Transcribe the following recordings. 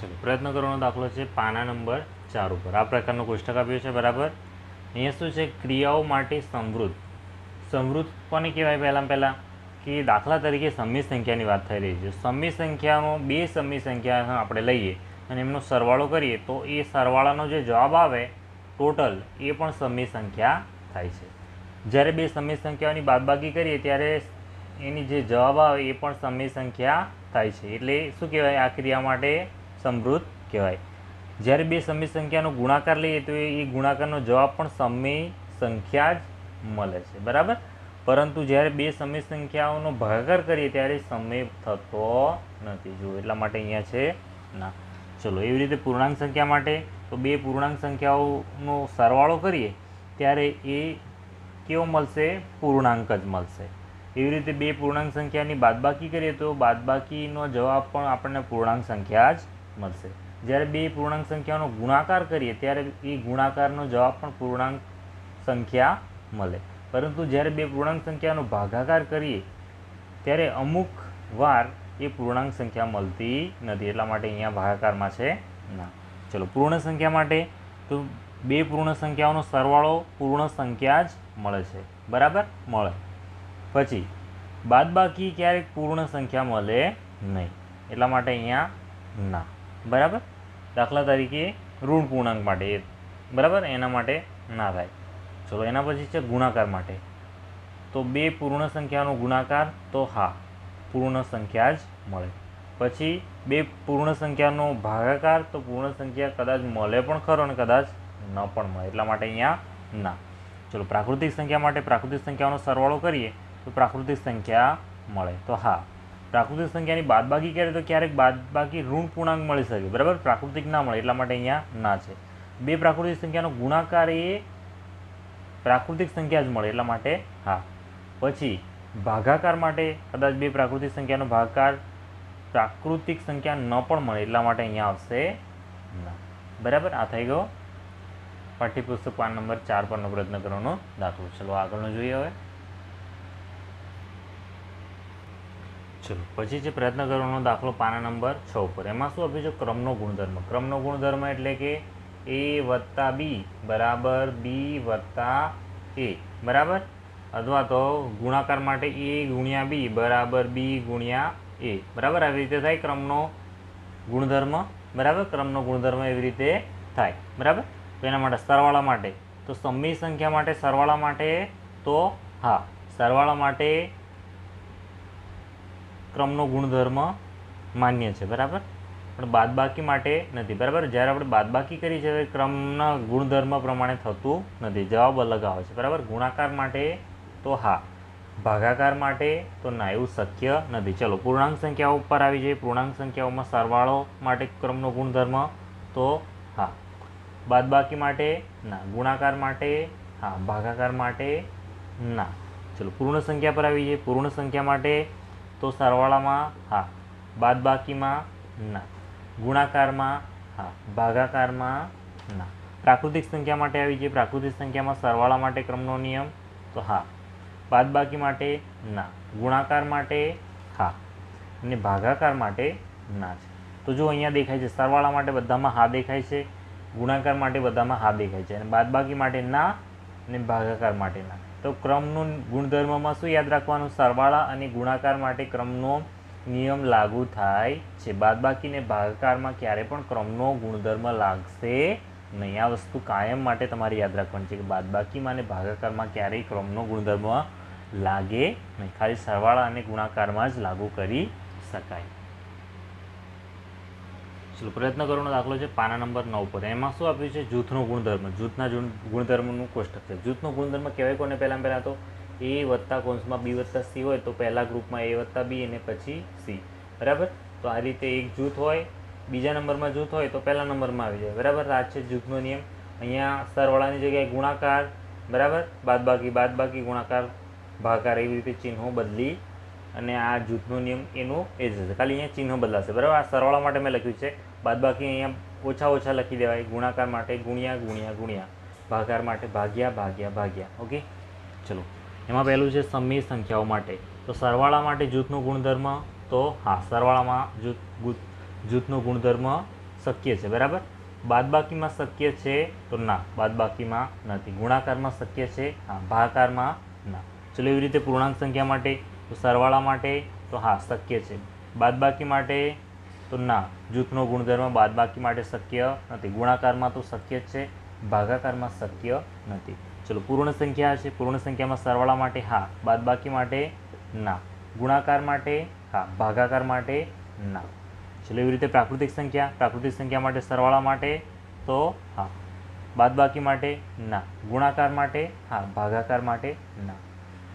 ચલો, પ્રયત્ન કરવાનો દાખલો છે પાના નંબર ચાર ઉપર. આ પ્રકારનો કોષ્ટક આપ્યો છે, બરાબર? અહીંયા શું છે? ક્રિયાઓ માટે સમૃદ્ધ. સમૃદ્ધ કોને કહેવાય પહેલાં પહેલાં? કે દાખલા તરીકે સમય સંખ્યાની વાત થઈ રહી છે. સમી સંખ્યાનો બે સમય સંખ્યા આપણે લઈએ અને એમનો સરવાળો કરીએ, તો એ સરવાળાનો જે જવાબ આવે, ટોટલ, એ પણ સમય સંખ્યા થાય છે. જ્યારે બે સમય સંખ્યાઓની બાદબાકી કરીએ, ત્યારે એની જે જવાબ આવે, એ પણ સમય સંખ્યા થાય છે. એટલે શું કહેવાય? આ ક્રિયા માટે સમૃદ્ધ કહેવાય. જ્યારે બે સમય સંખ્યાનો ગુણાકાર લઈએ તો એ ગુણાકારનો જવાબ પણ સમય સંખ્યા જ મળે છે. બરાબર? પરંતુ જ્યારે બે સમય સંખ્યાઓનો ભાગાકાર કરીએ ત્યારે સમય થતો નથી. જો એટલા માટે અહીંયા છે. ના, ચલો, એવી રીતે પૂર્ણાંક સંખ્યા માટે તો બે પૂર્ણાંક સંખ્યાઓનો સરવાળો કરીએ ત્યારે એ કેવો મળશે? પૂર્ણાંક જ મળશે. એવી રીતે બે પૂર્ણાંક સંખ્યાની બાદબાકી કરીએ તો બાદબાકીનો જવાબ પણ આપણને પૂર્ણાંક સંખ્યા જ મળશે. જ્યારે બે પૂર્ણાંક સંખ્યાનો ગુણાકાર કરીએ, ત્યારે એ ગુણાકારનો જવાબ પણ પૂર્ણાંક સંખ્યા મળે. પરંતુ જ્યારે બે પૂર્ણાંક સંખ્યાનો ભાગાકાર કરીએ, ત્યારે અમુક વાર એ પૂર્ણાંક સંખ્યા મળતી નથી. એટલા માટે અહીંયા ભાગાકારમાં છે ના. ચલો, પૂર્ણ સંખ્યા માટે તો બે પૂર્ણ સંખ્યાઓનો સરવાળો પૂર્ણ સંખ્યા જ મળે છે. બરાબર? મળે. પછી, બાદબાકી ક્યારેક પૂર્ણ સંખ્યા મળે નહીં. એટલા માટે અહીંયા ના. બરાબર? દાખલા તરીકે ઋણ પૂર્ણાંક માટે, બરાબર? એના માટે ના થાય. ચલો, એના પછી છે ગુણાકાર માટે. તો બે પૂર્ણ સંખ્યાનો ગુણાકાર તો હા પૂર્ણ સંખ્યા જ મળે. પછી બે પૂર્ણ સંખ્યાનો ભાગાકાર તો પૂર્ણ સંખ્યા કદાચ મળે પણ ખરો અને કદાચ ન પણ મળે. એટલા માટે અહીંયા ના. ચલો, પ્રાકૃતિક સંખ્યા માટે પ્રાકૃતિક સંખ્યાનો સરવાળો કરીએ તો પ્રાકૃતિક સંખ્યા મળે. તો હા પ્રાકૃતિક સંખ્યાની બાદબાકી કરે તો ક્યારેક બાદબાકી ઋણ પૂર્ણાંક મળી શકે, બરાબર? પ્રાકૃતિક ના મળે, એટલા માટે અહીંયા ના છે. બે પ્રાકૃતિક સંખ્યાનો ગુણાકાર એ પ્રાકૃતિક સંખ્યા જ મળે, એટલા માટે હા. પછી, ભાગાકાર માટે કદાચ બે પ્રાકૃતિક સંખ્યાનો ભાગાકાર પ્રાકૃતિક સંખ્યા ન પણ મળે, એટલા માટે અહીંયા આવશે ના. બરાબર? આ થઈ ગયો. પાઠ્યપુસ્તક પાન નંબર ચાર પરનો પ્રયત્ન કરવાનો દાખલો. ચલો આગળનો જોઈએ હવે. ચલો, પછી છે પ્રયત્ન કરવાનો દાખલો પાના નંબર છ ઉપર. એમાં શું આપ્યું છે? ક્રમનો ગુણધર્મ. ક્રમનો ગુણધર્મ એટલે કે એ વત્તા બી બરાબર બી વત્તા એ. બરાબર? અથવા તો ગુણાકાર માટે એ ગુણ્યા બી બરાબર બી ગુણ્યા એ. બરાબર? આવી રીતે થાય ક્રમનો ગુણધર્મ. બરાબર? ક્રમનો ગુણધર્મ એવી રીતે થાય. બરાબર? તો એના માટે સરવાળા માટે. તો સમય સંખ્યા માટે સરવાળા માટે તો હા, સરવાળા માટે ક્રમનો ગુણધર્મ માન્ય છે, બરાબર? પણ બાદબાકી માટે નથી, બરાબર? જ્યારે આપણે બાદબાકી કરી છે ક્રમના ગુણધર્મ પ્રમાણે થતું નથી. જવાબ અલગ આવે છે, બરાબર? ગુણાકાર માટે તો હા. ભાગાકાર માટે તો ના, એવું શક્ય નથી. ચલો, પૂર્ણાંક સંખ્યાઓ ઉપર આવી જાય પૂર્ણાંક સંખ્યાઓમાં સરવાળો માટે ક્રમનો ગુણધર્મ તો હા. બાદબાકી માટે ના. ગુણાકાર માટે હા. ભાગાકાર માટે ના. ચલો, પૂર્ણ સંખ્યા પર આવી જાય પૂર્ણ સંખ્યા માટે તો સરવાળામાં હા. બાદબાકીમાં ના. ગુણાકારમાં હા. ભાગાકારમાં ના. પ્રાકૃતિક સંખ્યા માટે આવી છે. પ્રાકૃતિક સંખ્યામાં સરવાળા માટે ક્રમનો નિયમ તો હા. બાદબાકી માટે ના. ગુણાકાર માટે હા. અને ભાગાકાર માટે ના છે. તો જો અહીંયા દેખાય છે, સરવાળા માટે બધામાં હા દેખાય છે, ગુણાકાર માટે બધામાં હા દેખાય છે. અને બાદબાકી માટે ના અને ભાગાકાર માટે ના. તો ક્રમનું ગુણધર્મમાં શું યાદ રાખવાનું? સરવાળા અને ગુણાકાર માટે ક્રમનો નિયમ લાગુ થાય છે. બાદ બાકીને ભાગાકારમાં ક્યારે પણ ક્રમનો ગુણધર્મ લાગશે નહીં. આ વસ્તુ કાયમ માટે તમારે યાદ રાખવાની છે કે બાદબાકીમાં અને ભાગાકારમાં ક્યારેય ક્રમનો ગુણધર્મ લાગે નહીં. ખાલી સરવાળા અને ગુણાકારમાં જ લાગુ કરી શકાય. ચલો, પ્રયત્ન કરવાનો દાખલો છે પાના નંબર નવ પર. એમાં શું આપ્યું છે? જૂથનો ગુણધર્મ. જૂથના ગુણધર્મનું કોષ્ટક છે. જૂથનો ગુણધર્મ કહેવાય કોને પહેલાં પહેલાં તો? એ વત્તા કોન્સમાં બી વત્તા સી હોય તો પહેલાં ગ્રુપમાં એ વત્તા બી અને પછી સી. બરાબર? તો આ રીતે એક જૂથ હોય, બીજા નંબરમાં જૂથ હોય તો પહેલા નંબરમાં આવી જાય. બરાબર? આ છે જૂથનો નિયમ. અહીંયા સરવાળાની જગ્યાએ ગુણાકાર. બરાબર? બાદબાકી બાદબાકી, ગુણાકાર, ભાગાકાર એવી રીતે ચિહ્નો બદલી અને આ જૂથનો નિયમ એનો એ જ હશે ખાલી અહીંયા ચિહ્ન બદલાશે. બરાબર? આ સરવાળા માટે મેં લખ્યું છે. બાદબાકી અહીંયા ઓછા ઓછા લખી દેવાય. ગુણાકાર માટે ગુણ્યા ગુણ્યા ગુણ્યા. ભાગાકાર માટે ભાગ્યા ભાગ્યા ભાગ્યા. ઓકે? ચલો. એમાં પહેલું છે સમય સંખ્યાઓ માટે. તો સરવાળા માટે જૂથનો ગુણધર્મ તો હા, સરવાળામાં જૂથ જૂથનો ગુણધર્મ શક્ય છે. બરાબર? બાદબાકીમાં શક્ય છે તો ના. બાદબાકીમાં નથી. ગુણાકારમાં શક્ય છે હા, ભાગાકારમાં ના. ચલો એવી રીતે પૂર્ણાંક સંખ્યા માટે તો સરવાળા માટે તો હા, શક્ય છે. બાદબાકી માટે તો ના, જૂથનો ગુણધર્મ બાદબાકી માટે શક્ય નથી. ગુણાકારમાં તો શક્ય જ છે, ભાગાકારમાં શક્ય નથી. ચલો, પૂર્ણ સંખ્યા છે. પૂર્ણ સંખ્યામાં સરવાળા માટે હા, બાદબાકી માટે ના. ગુણાકાર માટે હા, ભાગાકાર માટે ના. ચલો, એવી રીતે પ્રાકૃતિક સંખ્યા પ્રાકૃતિક સંખ્યા માટે સરવાળા માટે તો હા. બાદબાકી માટે ના. ગુણાકાર માટે હા, ભાગાકાર માટે ના.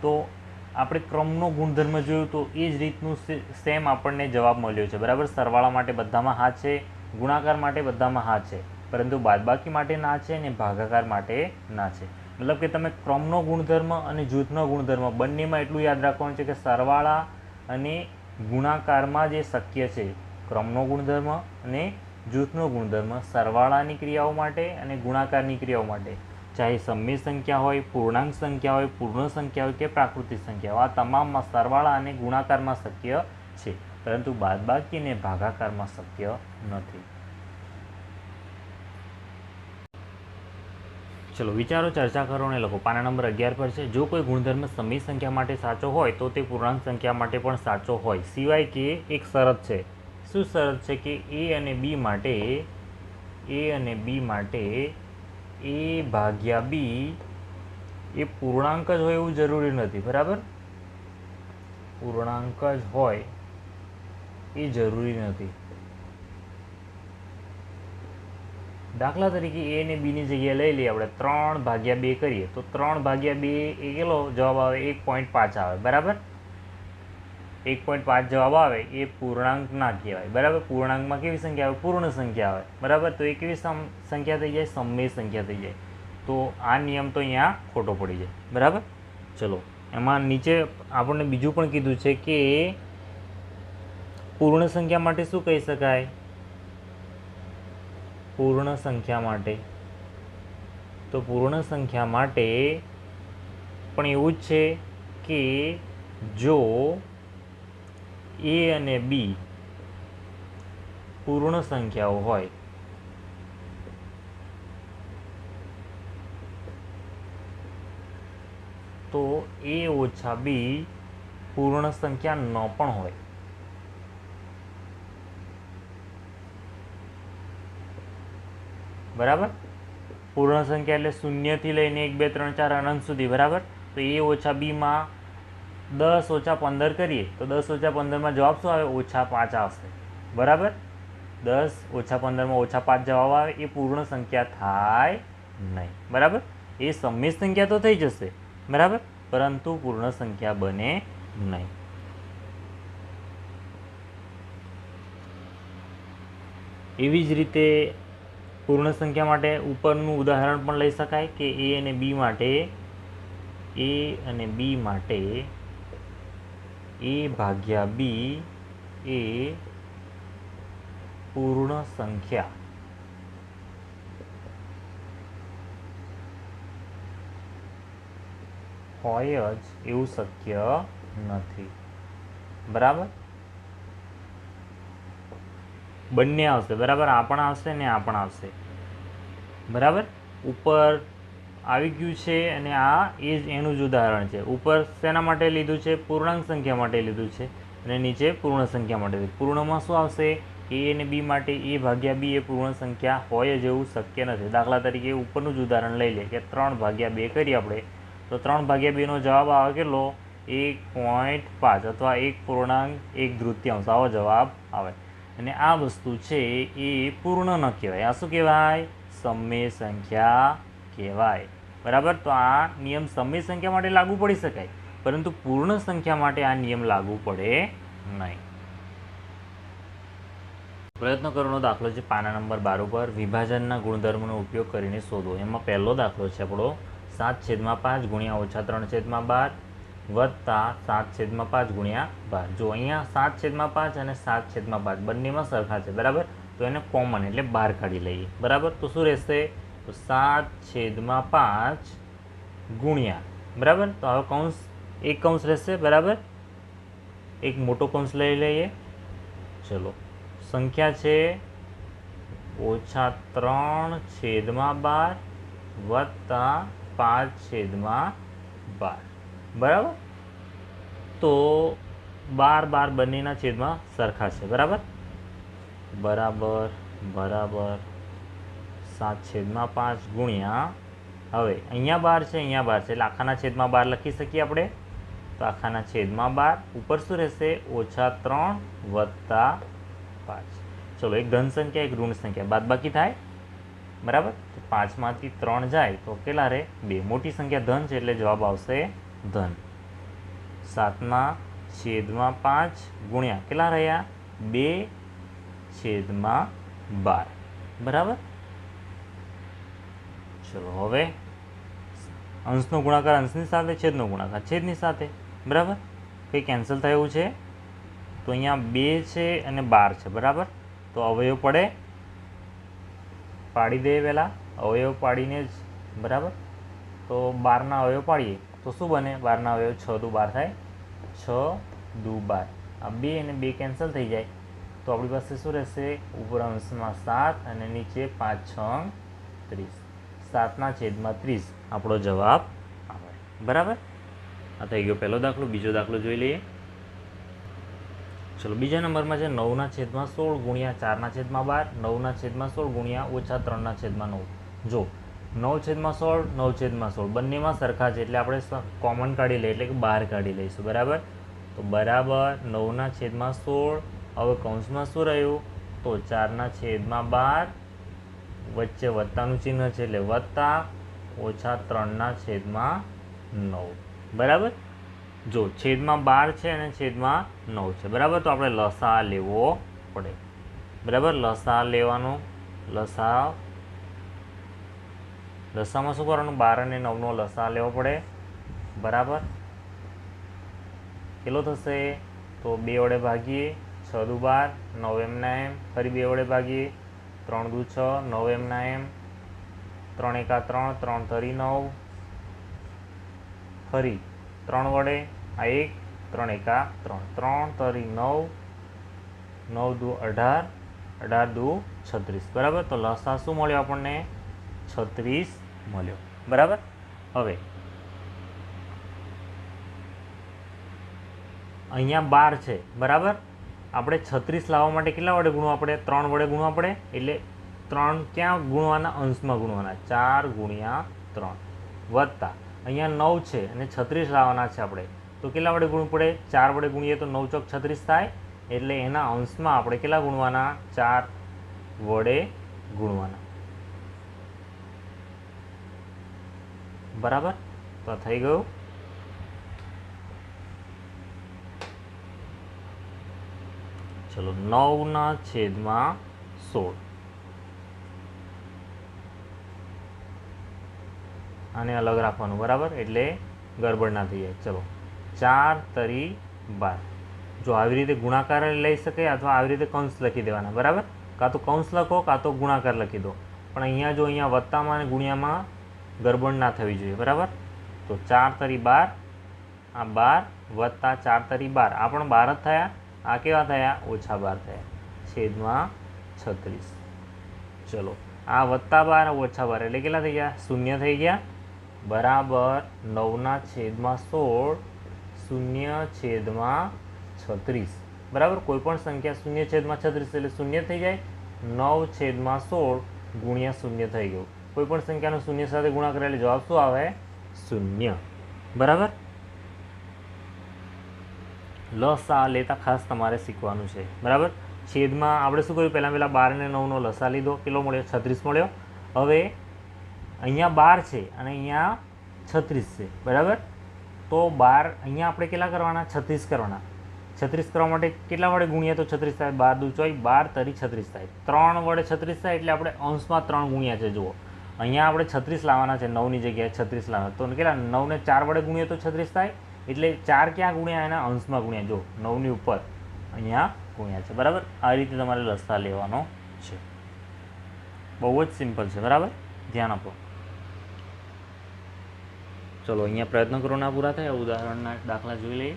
તો આપણે ક્રમનો ગુણધર્મ જોયું તો એ જ રીતનું સેમ આપણને જવાબ મળ્યો છે. બરાબર? સરવાળા માટે બધામાં હા છે, ગુણાકાર માટે બધામાં હા છે. પરંતુ બાદબાકી માટે ના છે અને ભાગાકાર માટે ના છે. મતલબ કે તમે ક્રમનો ગુણધર્મ અને જૂથનો ગુણધર્મ બંનેમાં એટલું યાદ રાખવાનું છે કે સરવાળા અને ગુણાકારમાં જે શક્ય છે, ક્રમનો ગુણધર્મ અને જૂથનો ગુણધર્મ, સરવાળાની ક્રિયાઓ માટે અને ગુણાકારની ક્રિયાઓ માટે. ચાહે સમય સંખ્યા હોય, પૂર્ણાંક સંખ્યા હોય, પૂર્ણ સંખ્યા હોય કે પ્રાકૃતિક સંખ્યા હોય, આ તમામમાં સરવાળા અને ગુણાકારમાં શક્ય છે. પરંતુ બાદબાકી ભાગાકારમાં શક્ય નથી. ચલો, વિચારો, ચર્ચા કરો અને લખો. પાના નંબર અગિયાર પર છે. જો કોઈ ગુણધર્મ સમય સંખ્યા માટે સાચો હોય, તો તે પૂર્ણાંક સંખ્યા માટે પણ સાચો હોય. સિવાય કે એક શરત છે. શું શરત છે કે એ અને બી માટે એ અને બી માટે એ ભાગ્યા બી એ પૂર્ણાંક જ હોય એવું જરૂરી નથી, બરાબર? પૂર્ણાંક જ હોય એ જરૂરી નથી. દાખલા તરીકે એ ને બીની જગ્યાએ લઈ લઈએ, આપણે ત્રણ ભાગ્યા બે કરીએ, તો ત્રણ ભાગ્યા બે એ કેટલો જવાબ આવે? એક પોઈન્ટ પાંચ આવે, બરાબર? એક પોઈન્ટ પાંચ જવાબ આવે એ પૂર્ણાંક ના કહેવાય. બરાબર? પૂર્ણાંકમાં કેવી સંખ્યા આવે? પૂર્ણ સંખ્યા આવે. બરાબર? તો એ કેવી સંખ્યા થઈ જાય? સમય સંખ્યા થઈ જાય. તો આ નિયમ તો અહીંયા ખોટો પડી જાય. બરાબર? ચલો. એમાં નીચે આપણને બીજું પણ કીધું છે કે પૂર્ણ સંખ્યા માટે શું કહી શકાય? પૂર્ણ સંખ્યા માટે. તો પૂર્ણ સંખ્યા માટે પણ એવું જ છે કે જો એ અને બી પૂર્ણ સંખ્યાઓ હોય. તો એ ઓછા બી પૂર્ણ સંખ્યા ન પણ હોય. બરાબર? પૂર્ણ સંખ્યા એટલે શૂન્યથી લઈને એક, બે, ત્રણ, ચાર અનંત સુધી, બરાબર? તો એ ઓછા બીમાં દસ ઓછા પંદર કરીએ, તો દસ ઓછા પંદરમાં જવાબ શું આવે? ઓછા પાંચ આવશે. બરાબર? દસ ઓછા પંદરમાં ઓછા પાંચ જવાબ આવે, એ પૂર્ણ સંખ્યા થાય નહીં. બરાબર? એ સમય સંખ્યા તો થઈ જશે. બરાબર? પરંતુ પૂર્ણ સંખ્યા બને નહીં. એવી જ રીતે પૂર્ણ સંખ્યા માટે ઉપરનું ઉદાહરણ પણ લઈ શકાય કે એ અને બી માટે, એ અને બી માટે એ ભાગ્યા બી એ પૂર્ણ સંખ્યા. હોય જ એવું શક્ય નથી. બરાબર? બંને આવશે. બરાબર? આ પણ આવશે ને આ પણ આવશે. બરાબર? ઉપર આવી ગયું છે અને આ એ જ એનું જ ઉદાહરણ છે. ઉપર શેના માટે લીધું છે? પૂર્ણાંક સંખ્યા માટે લીધું છે. અને નીચે પૂર્ણ સંખ્યા માટે. પૂર્ણમાં શું આવશે? એ અને બી માટે એ ભાગ્યા બી એ પૂર્ણ સંખ્યા હોય જ એવું શક્ય નથી. દાખલા તરીકે ઉપરનું જ ઉદાહરણ લઈ લે કે ત્રણ ભાગ્યા બે કરીએ આપણે, તો ત્રણ ભાગ્યા બેનો જવાબ આવે કેટલો? એક પોઈન્ટ પાંચ અથવા એક પૂર્ણાંક એક તૃતીયાંશ. આવો જવાબ આવે. અને આ વસ્તુ છે એ પૂર્ણ ન કહેવાય. આ શું કહેવાય? સમય સંખ્યા કહેવાય. બરાબર? તો આ નિયમ સમય સંખ્યા માટે લાગુ પડી શકાય. પરંતુ પૂર્ણ સંખ્યા માટે આ નિયમ લાગુ પડે નહીં. પ્રયત્ન કરવાનો દાખલો છે પાના નંબર બાર ઉપર. વિભાજનના ગુણધર્મનો ઉપયોગ કરીને શોધો. એમાં પહેલો દાખલો છે આપણો સાત છેદમાં પાંચ ગુણ્યા ઓછા ત્રણ છેદમાં બાર વત્તા સાત છેદમાં પાંચ ગુણ્યા બાર. જો અહીંયા સાત છેદમાં પાંચ અને સાત છેદમાં પાંચ બંનેમાં સરખા છે, બરાબર? તો એને કોમન એટલે બહાર કાઢી લઈએ. બરાબર? તો શું રહેશે? તો સાત છેદમાં પાંચ ગુણ્યા. બરાબર? તો હવે કૌંસ એક કૌંસ રહેશે, બરાબર? એક મોટો કૌંસ લઈ લઈએ. ચલો. સંખ્યા છે ઓછા ત્રણ છેદમાં બાર વત્તા પાંચ છેદમાં બાર. બરાબર? તો બાર બાર બંનેના છેદમાં સરખા છે. બરાબર? બરાબર બરાબર. સાત છેદમાં પાંચ ગુણ્યા. હવે અહીંયા બાર છે, અહીંયા બાર છે. એટલે આખાના છેદમાં બાર લખી શકીએ આપણે? તો આખાના છેદમાં બાર ઉપર શું રહેશે? ઓછા ત્રણ વત્તા પાંચ. ચલો, એક ધન સંખ્યા, એક ઋણ સંખ્યા. બાદ બાકી થાય? બરાબર? તો પાંચમાંથી ત્રણ જાય તો કેટલા રહે? બે. મોટી સંખ્યા ધન છે એટલે જવાબ આવશે ધન. સાતમાં છેદમાં પાંચ ગુણ્યા કેટલા રહ્યા? બે છેદમાં બાર. બરાબર? ચલો, હવે અંશનો ગુણાકાર અંશની સાથે, છેદનો ગુણાકાર છેદની સાથે. બરાબર? કંઈ કેન્સલ થયું છે? તો અહીંયા બે છે અને બાર છે, બરાબર? તો અવયવ પડે. પાડી દે પહેલાં, અવયવ પાડીને જ, બરાબર? તો બારના અવયવ પાડીએ, તો શું બને? બારના અવયવ છ દુ બાર થાય. છ દુ બાર. આ બે અને બે કેન્સલ થઈ જાય. તો આપણી પાસે શું રહેશે? ઉપર અંશમાં સાત અને નીચે પાંચ, છ, ત્રીસ. સાતના છેદમાં ત્રીસ. આપણો જવાબ આવે. બરાબર? આ થઈ ગયો પહેલો દાખલો, બીજો દાખલો જોઈ લઈએ. ચલો, બીજા નંબરમાં છે નવના છેદમાં સોળ ગુણ્યા ચારના છેદમાં બાર, નવના છેદમાં સોળ ગુણ્યા ઓછા ત્રણના છેદમાં નવ. જો, નવ છેદમાં સોળ, નવ છેદમાં સોળ. બંનેમાં સરખા છે એટલે આપણે કોમન કાઢી લઈએ, એટલે કે બહાર કાઢી લઈશું. બરાબર? તો બરાબર, નવના છેદમાં સોળ. હવે કૌંસમાં શું રહ્યું? તો ચારના છેદમાં બાર વચ્ચે વત્તાનું ચિહ્ન છે એટલે વત્તા ઓછા ત્રણના છેદમાં નવ. બરાબર? જો છેદમાં બાર છે અને છેદમાં નવ છે. બરાબર? તો આપણે લસા લેવો પડે. બરાબર? લસા લેવાનો. લસા લસામાં શું કરવાનું? બાર અને નવનો લસા લેવો પડે. બરાબર? કેટલો થશે? તો બે વડે ભાગીએ. છ દુ બાર. નવ એમના એમ. ફરી બે વડે ભાગીએ. ત્રણ દુ છ, નવ એમના એમ, ત્રણ એકા ત્રણ ત્રણ તરી નવ ફરી ત્રણ વડે, આ એક, ત્રણ એકા ત્રણ ત્રણ તરી નવ નવ દુ અઢાર અઢાર દુ છત્રીસ, બરાબર? તો લસા શું મળ્યો આપણને? છત્રીસ મળ્યો, બરાબર? હવે, અહીંયા બાર છે, બરાબર? આપણે છત્રીસ લાવવા માટે કેટલા વડે ગુણવા પડે? ત્રણ વડે ગુણવા પડે? એટલે ત્રણ ક્યાં ગુણવાના અંશમાં ગુણવાના? ચાર ગુણ્યા ત્રણ. વત્તા. અહીંયા નવ છે અને છત્રીસ લાવવાના છે આપણે. તો કેટલા વડે ગુણવું પડે? ચાર વડે ગુણીએ તો નવ ચોક છત્રીસ થાય. એટલે એના અંશમાં આપણે કેટલા ગુણવાના? ચાર વડે ગુણવાના. બરાબર? તો થઈ ગયું. ચલો નવના છેદમાં સોળ. આને અલગ રાખવાનું, બરાબર? એટલે ગરબડ ના થઈ જાય. ચલો, ચાર તરી બાર. જો આવી રીતે ગુણાકાર લઈ શકે અથવા આવી રીતે કૌંસ લખી દેવાના, બરાબર? કાં તો કૌંસ લખો, કાં તો ગુણાકાર લખી દો. પણ અહીંયા જો અહીંયા વત્તામાં અને ગુણ્યામાં ગરબડ ના થવી જોઈએ, બરાબર? તો ચાર તરી બાર, આ બાર વત્તા ચાર તરી બાર. આ પણ બાર જ થયા. આ કેવા થયા? ઓછા બાર થયા. છેદમાં છત્રીસ. ચલો, આ વત્તા બાર ઓછા બાર એટલે કેટલા થઈ ગયા? શૂન્ય થઈ ગયા. બરાબર નવના છેદમાં સોળ, શૂન્ય છેદમાં છત્રીસ. બરાબર? કોઈપણ સંખ્યા શૂન્ય છેદમાં છત્રીસ એટલે શૂન્ય થઈ જાય. નવ છેદમાં સોળ ગુણ્યા શૂન્ય થઈ ગયું. કોઈપણ સંખ્યાનો શૂન્ય સાથે ગુણાકાર એટલે જવાબ શું આવે? શૂન્ય. બરાબર? લસા લેતા ખાસ તમારે શીખવાનું છે. બરાબર? છેદમાં આપણે શું કર્યું? પહેલાં પહેલાં બાર અને નવનો લસા લીધો. કેટલો મળ્યો? છત્રીસ મળ્યો. હવે અહીંયા બાર છે અને અહીંયા છત્રીસ છે. બરાબર? તો બાર અહીંયા આપણે કેટલા કરવાના? છત્રીસ કરવાના. છત્રીસ કરવા માટે કેટલા વડે ગુણ્યા તો છત્રીસ થાય? બાર દુ ચોઈ, બાર તરી છત્રીસ થાય. ત્રણ વડે છત્રીસ થાય એટલે આપણે અંશમાં ત્રણ ગુણ્યા છે. જુઓ. અહીંયા આપણે છત્રીસ લાવવાના છે. નવની જગ્યાએ છત્રીસ લાવવાના. તો કેટલા? નવને ચાર વડે ગુણીએ તો છત્રીસ થાય. એટલે ચાર ક્યાં ગુણ્યા? એના અંશમાં ગુણ્યા. જો, નવની ઉપર અહીંયા ગુણ્યા છે. બરાબર? આ રીતે તમારે લસા લેવાનો છે. બહુ જ સિમ્પલ છે. બરાબર? ધ્યાન આપો. ચલો, અહીંયા પ્રયત્ન કરો. ના પૂરા થાય. ઉદાહરણના દાખલા જોઈ લઈએ.